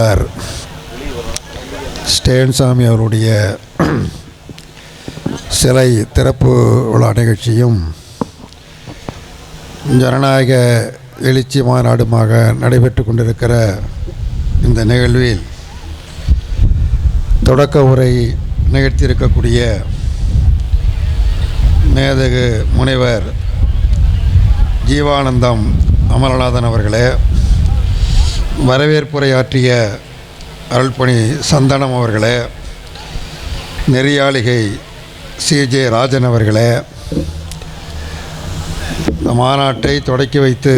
தோழர் ஸ்டேன்சாமி அவருடைய சிலை திறப்பு விழா நிகழ்ச்சியும் ஜனநாயக எழுச்சி மாநாடுமாக நடைபெற்று கொண்டிருக்கிற இந்த நிகழ்வில் தொடக்க உரை நிகழ்த்தியிருக்கக்கூடிய மேதகு முனைவர் ஜீவானந்தம் அமரநாதன் அவர்களே வரவேற்புரையாற்றிய அருள்பணி சந்தனம் அவர்களே நெறியாளிகை சிஜே ராஜன் அவர்களே இந்த மாநாட்டை தொடக்கி வைத்து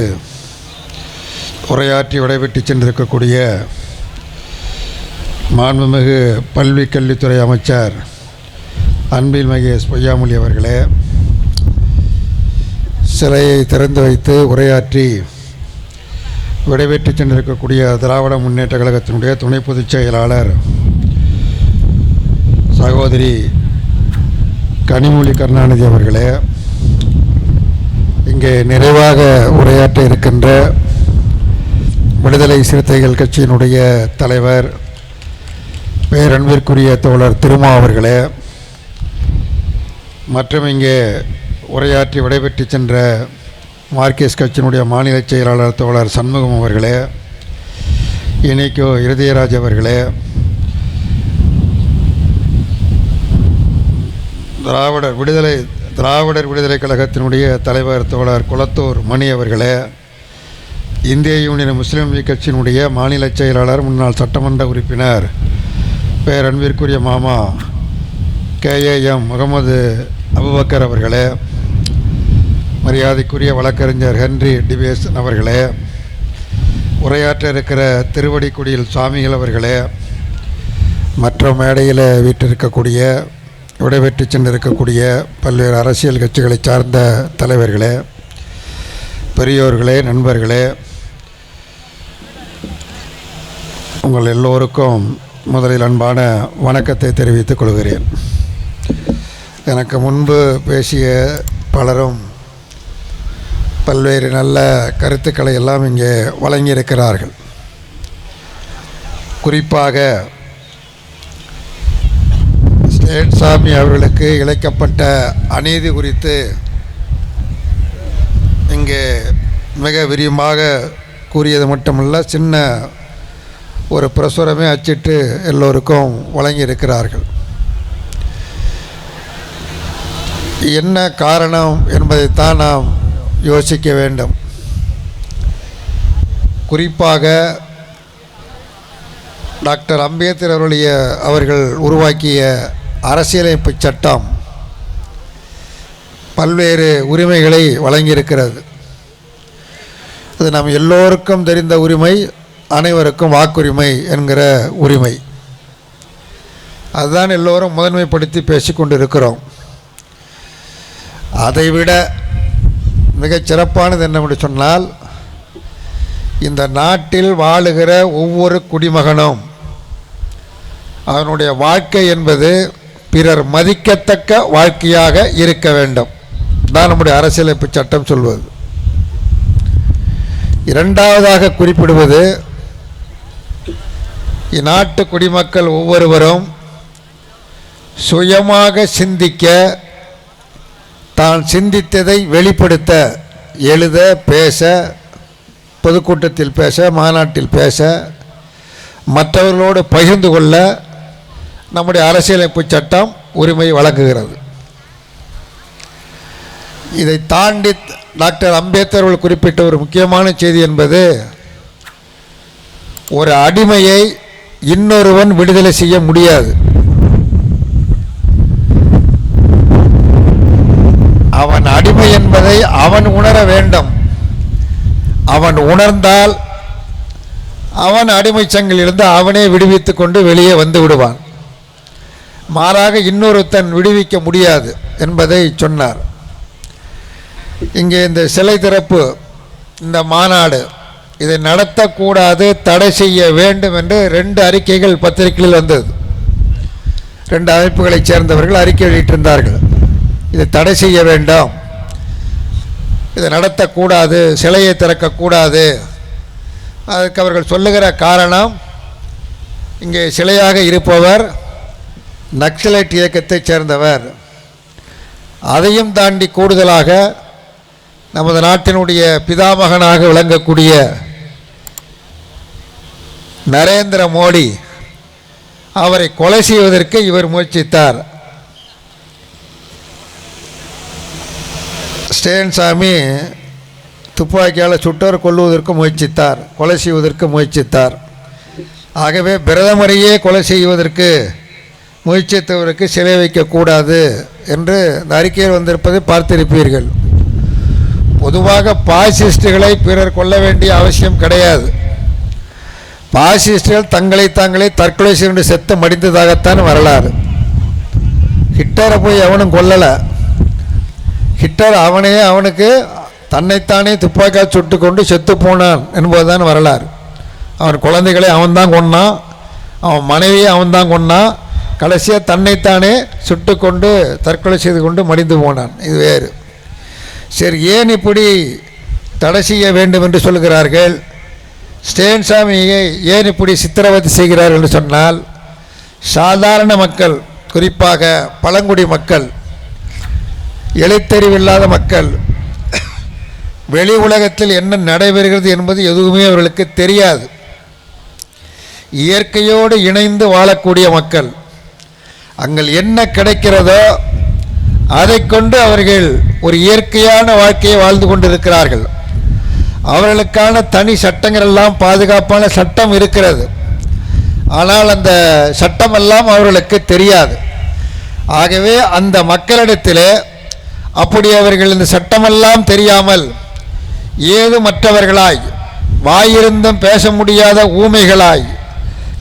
உரையாற்றி விடைபெற்று சென்றிருக்கக்கூடிய மாண்புமிகு பல்வி கல்வித்துறை அமைச்சர் அன்பில் மகேஷ் பொய்யாமொழி அவர்களே சிலையை திறந்து வைத்து உரையாற்றி விடைபெற்று சென்றிருக்கக்கூடிய திராவிட முன்னேற்ற கழகத்தினுடைய துணை பொதுச் செயலாளர் சகோதரி கனிமொழி கருணாநிதி அவர்களே இங்கே நிறைவாக உரையாற்ற இருக்கின்ற விடுதலை சிறுத்தைகள் கட்சியினுடைய தலைவர் பேரன்பிற்குரிய தோழர் திருமா அவர்களே மற்றும் இங்கே உரையாற்றி விடைபெற்று சென்ற மார்க்சிஸ்ட் கட்சியினுடைய மாநில செயலாளர் தோழர் சண்முகம் அவர்களே இணைக்கோ இருதயராஜ் அவர்களே திராவிடர் விடுதலை திராவிடர் விடுதலை கழகத்தினுடைய தலைவர் தோழர் குளத்தூர் மணி அவர்களே இந்திய யூனியன் முஸ்லீம் லீக் கட்சியினுடைய மாநில செயலாளர் முன்னாள் சட்டமன்ற உறுப்பினர் பேரன்பிற்குரிய மாமா கேஏஎம் முகமது அபுபக்கர் அவர்களே மரியாதைக்குரிய வழக்கறிஞர் ஹென்றி டிவேஸ் அவர்களே உரையாற்ற இருக்கிற திருவடிக்குடியில் சுவாமிகள் அவர்களே மற்ற மேடையில் வீட்டிருக்கக்கூடிய விடைபெற்று சென்றிருக்கக்கூடிய பல்வேறு அரசியல் கட்சிகளை சார்ந்த தலைவர்களே பெரியோர்களே நண்பர்களே உங்கள் எல்லோருக்கும் முதலில் அன்பான வணக்கத்தை தெரிவித்துக் கொள்கிறேன். எனக்கு முன்பு பேசிய பலரும் பல்வேறு நல்ல கருத்துக்களை எல்லாம் இங்கே வழங்கியிருக்கிறார்கள். குறிப்பாக ஸ்டேன்சாமி அவர்களுக்கு இழைக்கப்பட்ட அநீதி குறித்து இங்கே மிக விரிவாக கூறியது மட்டுமல்ல சின்ன ஒரு பிரசுரமே அச்சிட்டு எல்லோருக்கும் வழங்கியிருக்கிறார்கள். என்ன காரணம் என்பதைத்தான் நாம் யோசிக்க வேண்டும். குறிப்பாக டாக்டர் அம்பேத்கர் அவருடைய அவர்கள் உருவாக்கிய அரசியலமைப்பு சட்டம் பல்வேறு உரிமைகளை வழங்கியிருக்கிறது. அது நம் எல்லோருக்கும் தெரிந்த உரிமை அனைவருக்கும் வாக்குரிமை என்கிற உரிமை. அதுதான் எல்லோரும் முதன்மைப்படுத்தி பேசிக்கொண்டிருக்கிறோம். அதைவிட மிகச் சிறப்பானது என்னவென்று சொன்னால் இந்த நாட்டில் வாழுகிற ஒவ்வொரு குடிமகனும் அவனுடைய வாழ்க்கை என்பது பிறர் மதிக்கத்தக்க வாழ்க்கையாக இருக்க வேண்டும். தான் நம்முடைய அரசியலமைப்பு சட்டம் சொல்வது. இரண்டாவதாக குறிப்பிடுவது இந்நாட்டு குடிமக்கள் ஒவ்வொருவரும் சுயமாக சிந்திக்க தான் சிந்தித்ததை வெளிப்படுத்த எழுத பேச பொதுக்கூட்டத்தில் பேச மாநாட்டில் பேச மற்றவர்களோடு பகிர்ந்து கொள்ள நம்முடைய அரசியலமைப்பு சட்டம் உரிமை வழங்குகிறது. இதை தாண்டி டாக்டர் அம்பேத்கர் அவர்கள் குறிப்பிட்ட ஒரு முக்கியமான செய்தி என்பது ஒரு அடிமையை இன்னொருவன் விடுதலை செய்ய முடியாது. அவன் அடிமை என்பதை அவன் உணர வேண்டும். அவன் உணர்ந்தால் அவன் அடிமை சங்கிலிருந்து அவனே விடுவித்து கொண்டு வெளியே வந்து விடுவான். மாறாக இன்னொருத்தன் விடுவிக்க முடியாது என்பதை சொன்னார். இங்கே இந்த சிலை திறப்பு இந்த மாநாடு இதை நடத்தக்கூடாது தடை செய்ய வேண்டும் என்று ரெண்டு அறிக்கைகள் பத்திரிகையில் வந்தது. ரெண்டு அமைப்புகளைச் சேர்ந்தவர்கள் அறிக்கை வெளியிட்டிருந்தார்கள். இதை தடை செய்ய வேண்டும். இதை நடத்தக்கூடாது சிலையை திறக்கக்கூடாது. அதுக்கு அவர்கள் சொல்லுகிற காரணம் இங்கே சிலையாக இருப்பவர் நக்சலைட் இயக்கத்தைச் சேர்ந்தவர். அதையும் தாண்டி கூடுதலாக நமது நாட்டினுடைய பிதாமகனாக விளங்கக்கூடிய நரேந்திர மோடி அவரை கொலை செய்வதற்கு இவர் முயற்சித்தார். ஸ்டேன்சாமி துப்பாக்கியால் சுட்டோர் கொல்லுவதற்கு முயற்சித்தார் கொலை செய்வதற்கு முயற்சித்தார். ஆகவே பிரதமரையே கொலை செய்வதற்கு முயற்சித்தவருக்கு சிலை வைக்கக்கூடாது என்று இந்த அறிக்கையில் வந்திருப்பதை பார்த்திருப்பீர்கள். பொதுவாக பாசிஸ்டுகளை பிறர் கொல்ல வேண்டிய அவசியம் கிடையாது. பாசிஸ்டுகள் தங்களை தாங்களே தற்கொலை செய்து செத்து மடிந்ததாகத்தான் வரலாறு. ஹிட்டரை போய் எவனும் கொல்லலை. ஹிட்டர் அவனே அவனுக்கு தன்னைத்தானே துப்பாக்கியால் சுட்டு கொண்டு செத்து போனான் என்பதுதான் வரலாறு. அவன் குழந்தைகளை அவன்தான் கொன்னான். அவன் மனைவியை அவன்தான் கொன்னான். கடைசியாக தன்னைத்தானே சுட்டு கொண்டு தற்கொலை செய்து கொண்டு மடிந்து போனான். இது வேறு. சரி ஏன் இப்படி தடை செய்ய வேண்டும் என்று சொல்கிறார்கள் ஸ்டேன்சாமியை ஏன் இப்படி சித்திரவதை செய்கிறார்கள் என்று சொன்னால் சாதாரண மக்கள் குறிப்பாக பழங்குடி மக்கள் எழுத்தறிவில்லாத மக்கள். வெளி உலகத்தில் என்ன நடைபெறுகிறது என்பது எதுவுமே அவர்களுக்கு தெரியாது. இயற்கையோடு இணைந்து வாழக்கூடிய மக்கள். அங்கள் என்ன கிடைக்கிறதோ அதை கொண்டு அவர்கள் ஒரு இயற்கையான வாழ்க்கையை வாழ்ந்து கொண்டிருக்கிறார்கள். அவர்களுக்கான தனி சட்டங்கள் எல்லாம் பாதுகாப்பான சட்டம் இருக்கிறது. ஆனால் அந்த சட்டமெல்லாம் அவர்களுக்கு தெரியாது. ஆகவே அந்த மக்களிடத்திலே அப்படி அவர்கள் இந்த சட்டமெல்லாம் தெரியாமல் ஏது மற்றவர்களாய் வாயிருந்தும் பேச முடியாத ஊமைகளாய்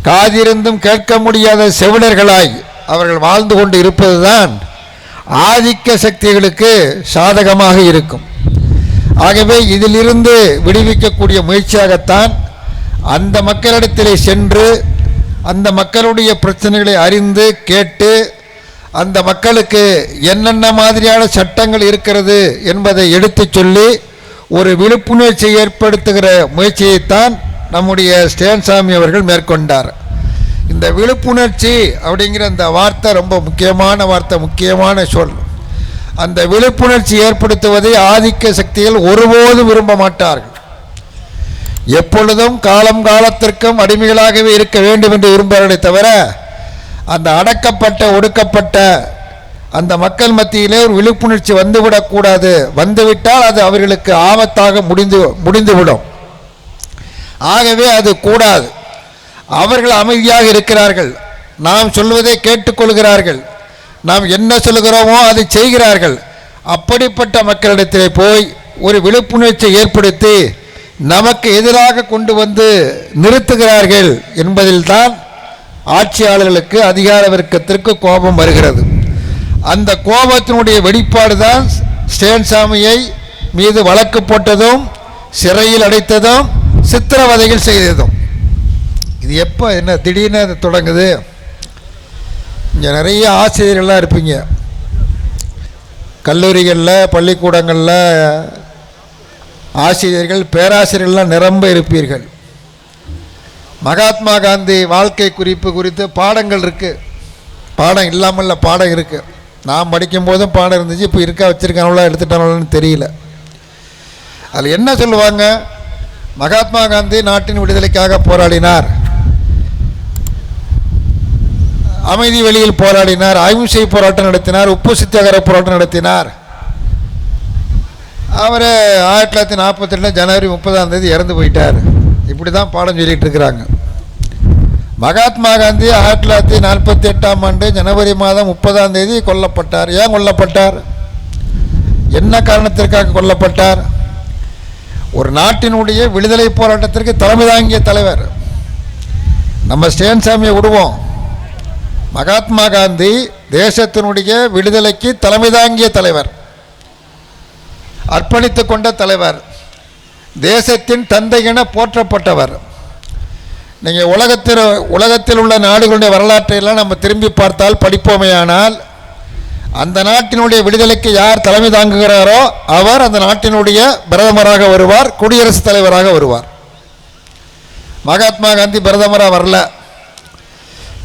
காதிருந்தும் கேட்க முடியாத செவிடர்களாய் அவர்கள் வாழ்ந்து கொண்டு இருப்பதுதான் ஆதிக்க சக்திகளுக்கு சாதகமாக இருக்கும். ஆகவே இதிலிருந்து விடுவிக்கக்கூடிய முயற்சியாகத்தான் அந்த மக்களிடத்திலே சென்று அந்த மக்களுடைய பிரச்சனைகளை அறிந்து கேட்டு அந்த மக்களுக்கு என்னென்ன மாதிரியான சட்டங்கள் இருக்கிறது என்பதை எடுத்துச் சொல்லி ஒரு விழிப்புணர்ச்சி ஏற்படுத்துகிற முயற்சியைத்தான் நம்முடைய ஸ்டேன்சாமி அவர்கள் மேற்கொண்டார். இந்த விழிப்புணர்ச்சி அப்படிங்கிற அந்த வார்த்தை ரொம்ப முக்கியமான வார்த்தை முக்கியமான சொல். அந்த விழிப்புணர்ச்சி ஏற்படுத்துவதை ஆதிக்க சக்திகள் ஒருபோதும் விரும்ப மாட்டார்கள். எப்பொழுதும் காலம் காலத்திற்கும் அடிமைகளாகவே இருக்க வேண்டும் என்று விரும்புகிறார்களே தவிர அந்த அடக்கப்பட்ட ஒடுக்கப்பட்ட அந்த மக்கள் மத்தியிலே ஒரு விழிப்புணர்ச்சி வந்துவிடக்கூடாது. வந்துவிட்டால் அது அவர்களுக்கு ஆபத்தாக முடிந்து முடிந்துவிடும். ஆகவே அது கூடாது. அவர்கள் அமைதியாக இருக்கிறார்கள். நாம் சொல்வதை கேட்டுக்கொள்கிறார்கள். நாம் என்ன சொல்கிறோமோ அதை செய்கிறார்கள். அப்படிப்பட்ட மக்களிடத்திலே போய் ஒரு விழிப்புணர்ச்சியை ஏற்படுத்தி நமக்கு எதிராக கொண்டு வந்து நிறுத்துகிறார்கள் என்பதில்தான் ஆட்சியாளர்களுக்கு அதிகார வர்க்கத்திற்கு கோபம் வருகிறது. அந்த கோபத்தினுடைய வெளிப்பாடு தான் ஸ்டேன்சாமியை மீது வழக்கு போட்டதும் சிறையில் அடைத்ததும் சித்திரவதைகள் செய்ததும். இது எப்போ என்ன திடீர்னு அது தொடங்குது? இங்கே நிறைய ஆசிரியர்கள்லாம் இருப்பீங்க. கல்லூரிகளில் பள்ளிக்கூடங்களில் ஆசிரியர்கள் பேராசிரியர்கள்லாம் நிரம்ப இருப்பீர்கள். மகாத்மா காந்தி வாழ்க்கை குறிப்பு குறித்து பாடங்கள் இருக்குது பாடம் இல்லாமல் பாடம் இருக்குது நான் படிக்கும் போதும் பாடம் இருந்துச்சு இப்போ இருக்கா வச்சுருக்கானவளா எடுத்துட்டானவளான்னு தெரியல. அதில் என்ன சொல்லுவாங்க? மகாத்மா காந்தி நாட்டின் விடுதலைக்காக போராடினார். அமைதி வழியில் போராடினார். அகிம்சை போராட்டம் நடத்தினார். உப்பு சித்தியாகர போராட்டம் நடத்தினார். அவர் ஆயிரத்தி தொள்ளாயிரத்தி நாற்பத்தி ரெண்டு ஜனவரி முப்பதாம் தேதி இறந்து போயிட்டார். இப்படி தான் பாடம் சொல்லிகிட்டு இருக்கிறாங்க. மகாத்மா காந்தி ஆயிரத்தி தொள்ளாயிரத்தி நாற்பத்தி எட்டாம் ஆண்டு ஜனவரி மாதம் முப்பதாம் தேதி கொல்லப்பட்டார். ஏன் கொல்லப்பட்டார்? என்ன காரணத்திற்காக கொல்லப்பட்டார்? ஒரு நாட்டினுடைய விடுதலை போராட்டத்திற்கு தலைமை தாங்கிய தலைவர். நம்ம ஸ்டேன்சாமியை விடுவோம். மகாத்மா காந்தி தேசத்தினுடைய விடுதலைக்கு தலைமை தாங்கிய தலைவர். அர்ப்பணித்து கொண்ட தலைவர். தேசத்தின் தந்தை என போற்றப்பட்டவர். நீங்கள் உலகத்தில் உலகத்தில் உள்ள நாடுகளுடைய வரலாற்றையெல்லாம் நம்ம திரும்பி பார்த்தால் படிப்போமேயானால் அந்த நாட்டினுடைய விடுதலைக்கு யார் தலைமை தாங்குகிறாரோ அவர் அந்த நாட்டினுடைய பிரதமராக வருவார் குடியரசுத் தலைவராக வருவார். மகாத்மா காந்தி பிரதமராக வரல.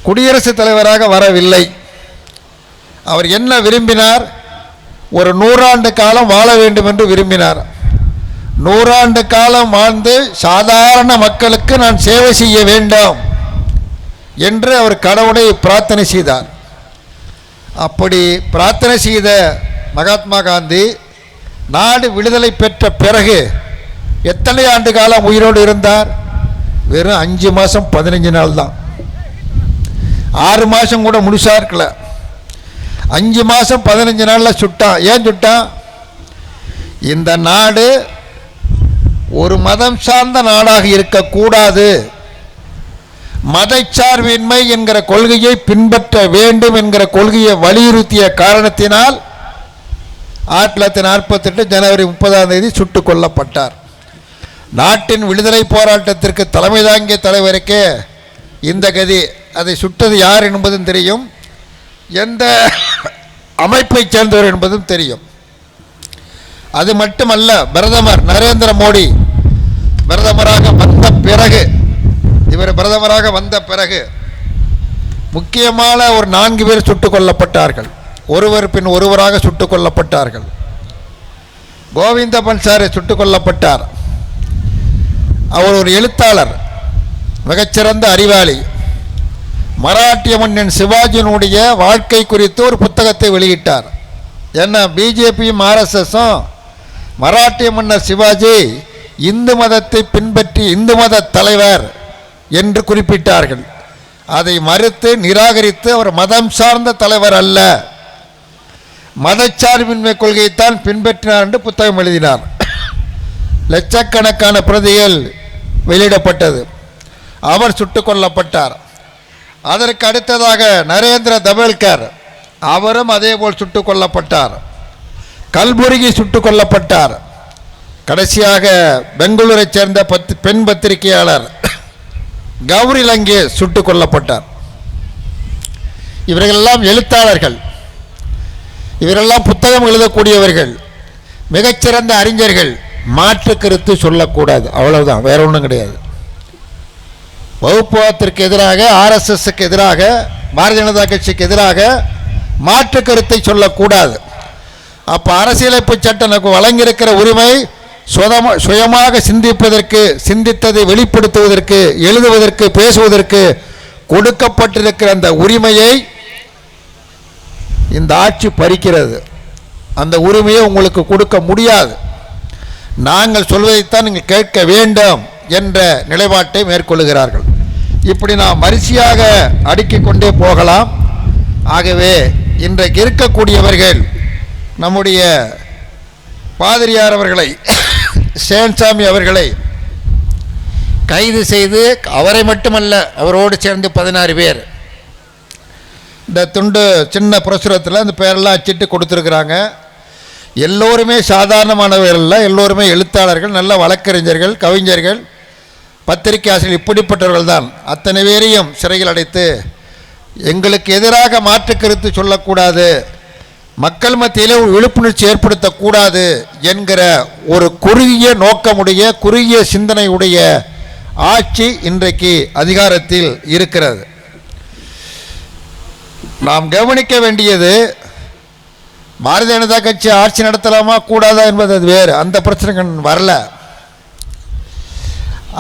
குடியரசுத் தலைவராக வரவில்லை. அவர் என்ன விரும்பினார்? ஒரு நூறாண்டு காலம் வாழ வேண்டும் என்று விரும்பினார். நூறாண்டு காலம் வாழ்ந்து சாதாரண மக்களுக்கு நான் சேவை செய்ய வேண்டும் என்று அவர் கடவுளை பிரார்த்தனை செய்தார். அப்படி பிரார்த்தனை செய்த மகாத்மா காந்தி நாடு விடுதலை பெற்ற பிறகு எத்தனை ஆண்டு காலம் உயிரோடு இருந்தார்? வெறும் அஞ்சு மாதம் பதினஞ்சு நாள் தான். ஆறு மாதம் கூட முழுசாக இருக்கல. அஞ்சு மாதம் பதினஞ்சு நாளில் சுட்டான். ஏன் சுட்டான்? இந்த நாடு ஒரு மதம் சார்ந்த நாடாக இருக்கக்கூடாது. மதச்சார்பின்மை என்கிற கொள்கையை பின்பற்ற வேண்டும் என்கிற கொள்கையை வலியுறுத்திய காரணத்தினால் ஆயிரத்தி தொள்ளாயிரத்தி நாற்பத்தெட்டு ஜனவரி முப்பதாம் தேதி சுட்டுக் கொல்லப்பட்டார். நாட்டின் விடுதலை போராட்டத்திற்கு தலைமை தாங்கிய தலைவருக்கே இந்த கதி அதை சுட்டது யார் என்பதும் தெரியும். எந்த அமைப்பைச் சேர்ந்தவர் என்பதும் தெரியும். அது மட்டுமல்ல பிரதமர் நரேந்திர மோடி பிரதமராக வந்த பிறகு இவர் பிரதமராக வந்த பிறகு முக்கியமான ஒரு நான்கு பேர் சுட்டுக் கொல்லப்பட்டார்கள். ஒருவர் பின் ஒருவராக சுட்டுக் கொல்லப்பட்டார்கள். கோவிந்த பன்சாரி சுட்டுக் கொல்லப்பட்டார். அவர் ஒரு எழுத்தாளர் மிகச்சிறந்த அறிவாளி. மராட்டிய மன்னன் சிவாஜியினுடைய வாழ்க்கை குறித்து ஒரு புத்தகத்தை வெளியிட்டார். என்ன பிஜேபியும் ஆர்எஸ்எஸும் மராட்டிய மன்னர் சிவாஜி இந்து மதத்தை பின்பற்றி இந்து மத தலைவர் என்று குறிப்பிட்டார்கள். அதை மறுத்து நிராகரித்து அவர் மதம் சார்ந்த தலைவர் அல்ல. மதச்சார்பின்மை கொள்கையைத்தான் பின்பற்றினார் என்று புத்தகம் எழுதினார். லட்சக்கணக்கான பிரதிகள் வெளியிடப்பட்டது. அவர் சுட்டு கொல்லப்பட்டார். அதற்கு அடுத்ததாக நரேந்திர தபேல்கர் அவரும் அதேபோல் சுட்டுக் கொல்லப்பட்டார். கல்புருகி சுட்டுக் கொல்லப்பட்டார் கடைசியாக பெங்களூரை சேர்ந்த பத்து பெண் பத்திரிகையாளர் கௌரி லங்கே சுட்டுக் கொல்லப்பட்டார் இவர்களெல்லாம் எழுத்தாளர்கள். இவரெல்லாம் புத்தகம் எழுதக்கூடியவர்கள். மிகச்சிறந்த அறிஞர்கள். மாற்று கருத்து சொல்லக்கூடாது. அவ்வளவுதான். வேற ஒன்றும் கிடையாது. வகுப்புவாதத்திற்கு எதிராக ஆர்எஸ்எஸ்க்கு எதிராக பாரதிய ஜனதா கட்சிக்கு எதிராக மாற்று கருத்தை சொல்லக்கூடாது. அப்போ அரசியலமைப்பு சட்டம் நமக்கு வழங்கியிருக்கிற உரிமை சுதம சுயமாக சிந்திப்பதற்கு சிந்தித்ததை வெளிப்படுத்துவதற்கு எழுதுவதற்கு பேசுவதற்கு கொடுக்கப்பட்டிருக்கிற அந்த உரிமையை இந்த ஆட்சி பறிக்கிறது. அந்த உரிமையை உங்களுக்கு கொடுக்க முடியாது. நாங்கள் சொல்வதைத்தான் நீங்கள் கேட்க வேண்டும் என்ற நிலைப்பாட்டை மேற்கொள்கிறார்கள் இப்படி நாம் வரிசையாக அடுக்கிக் கொண்டே போகலாம். ஆகவே இன்றைக்கு இருக்கக்கூடியவர்கள் நம்முடைய பாதிரியார் அவர்களை சேன்சாமி அவர்களை கைது செய்து அவரை மட்டுமல்ல அவரோடு சேர்ந்து பதினாறு பேர். இந்த துண்டு சின்ன பிரசுரத்தில் அந்த பேரெல்லாம் அச்சிட்டு கொடுத்துருக்குறாங்க. எல்லோருமே சாதாரணமானவர்கள் எல்லோருமே எழுத்தாளர்கள் நல்ல வழக்கறிஞர்கள் கவிஞர்கள் பத்திரிகை ஆசிரியர் இப்படிப்பட்டவர்கள் தான் அத்தனை பேரையும் சிறையில் அடைத்து எங்களுக்கு எதிராக மாற்று கருத்து சொல்லக்கூடாது. மக்கள் மத்தியில் ஒரு விழிப்புணர்ச்சி ஏற்படுத்தக்கூடாது என்கிற ஒரு குறுகிய நோக்கமுடைய குறுகிய சிந்தனையுடைய ஆட்சி இன்றைக்கு அதிகாரத்தில் இருக்கிறது. நாம் கவனிக்க வேண்டியது பாரதிய ஜனதா கட்சி ஆட்சி நடத்தலாமா கூடாதா என்பது அது வேறு. அந்த பிரச்சனைகள் வரல.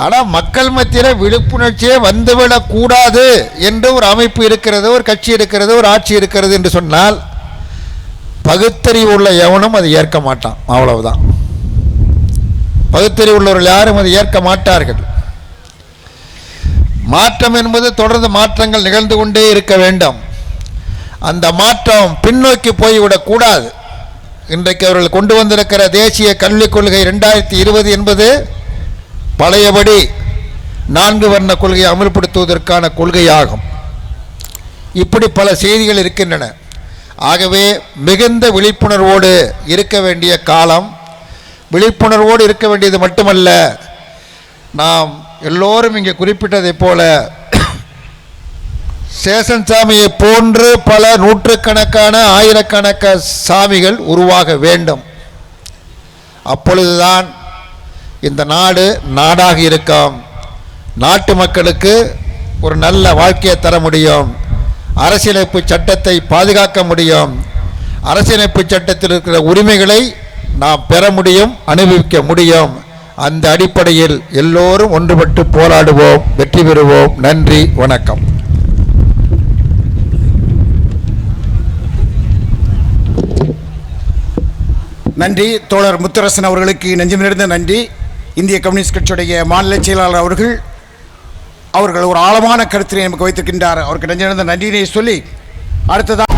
ஆனால் மக்கள் மத்தியில் விழிப்புணர்ச்சியே வந்துவிடக்கூடாது என்று ஒரு அமைப்பு இருக்கிறது ஒரு கட்சி இருக்கிறது ஒரு ஆட்சி இருக்கிறது என்று சொன்னால் பகுத்தறிவு உள்ள எவனும் அதை ஏற்க மாட்டான். அவ்வளவுதான். பகுத்தறிவு உள்ளவர்கள் யாரும் அதை ஏற்க மாட்டார்கள். மாற்றம் என்பது தொடர்ந்து மாற்றங்கள் நிகழ்ந்து கொண்டே இருக்க வேண்டும். அந்த மாற்றம் பின்னோக்கி போய்விடக்கூடாது இன்றைக்கு அவர்கள் கொண்டு வந்திருக்கிற தேசிய கல்விக் கொள்கை ரெண்டாயிரத்தி இருபது என்பது பழையபடி நான்கு வர்ண கொள்கையை அமல்படுத்துவதற்கான கொள்கையாகும். இப்படி பல செய்திகள் இருக்கின்றன. ஆகவே மிகுந்த விழிப்புணர்வோடு இருக்க வேண்டிய காலம் விழிப்புணர்வோடு இருக்க வேண்டியது மட்டுமல்ல நாம் எல்லோரும் இங்கே குறிப்பிட்டதைப் போல சேஷன் சாமியை போன்று பல நூற்றுக்கணக்கான ஆயிரக்கணக்க சாமிகள் உருவாக வேண்டும். அப்பொழுதுதான் இந்த நாடு நாடாக இருக்கும். நாட்டு மக்களுக்கு ஒரு நல்ல வாழ்க்கையை தர முடியும். அரசியலமைப்பு சட்டத்தை பாதுகாக்க முடியும். அரசியலமைப்பு சட்டத்தில் இருக்கிற உரிமைகளை நாம் பெற முடியும் அனுபவிக்க முடியும். அந்த அடிப்படையில் எல்லோரும் ஒன்றுபட்டு போராடுவோம் வெற்றி பெறுவோம். நன்றி வணக்கம். நன்றி தோழர் முத்தரசன் அவர்களுக்கு நெஞ்சமிருந்த நன்றி. இந்திய கம்யூனிஸ்ட் கட்சியுடைய மாநில செயலாளர் அவர்கள் அவர்கள் ஒரு ஆழமான கருத்தினை நமக்கு வைத்திருக்கின்றார். அவருக்கு நெஞ்சிருந்த நன்றியினை சொல்லி அடுத்ததாக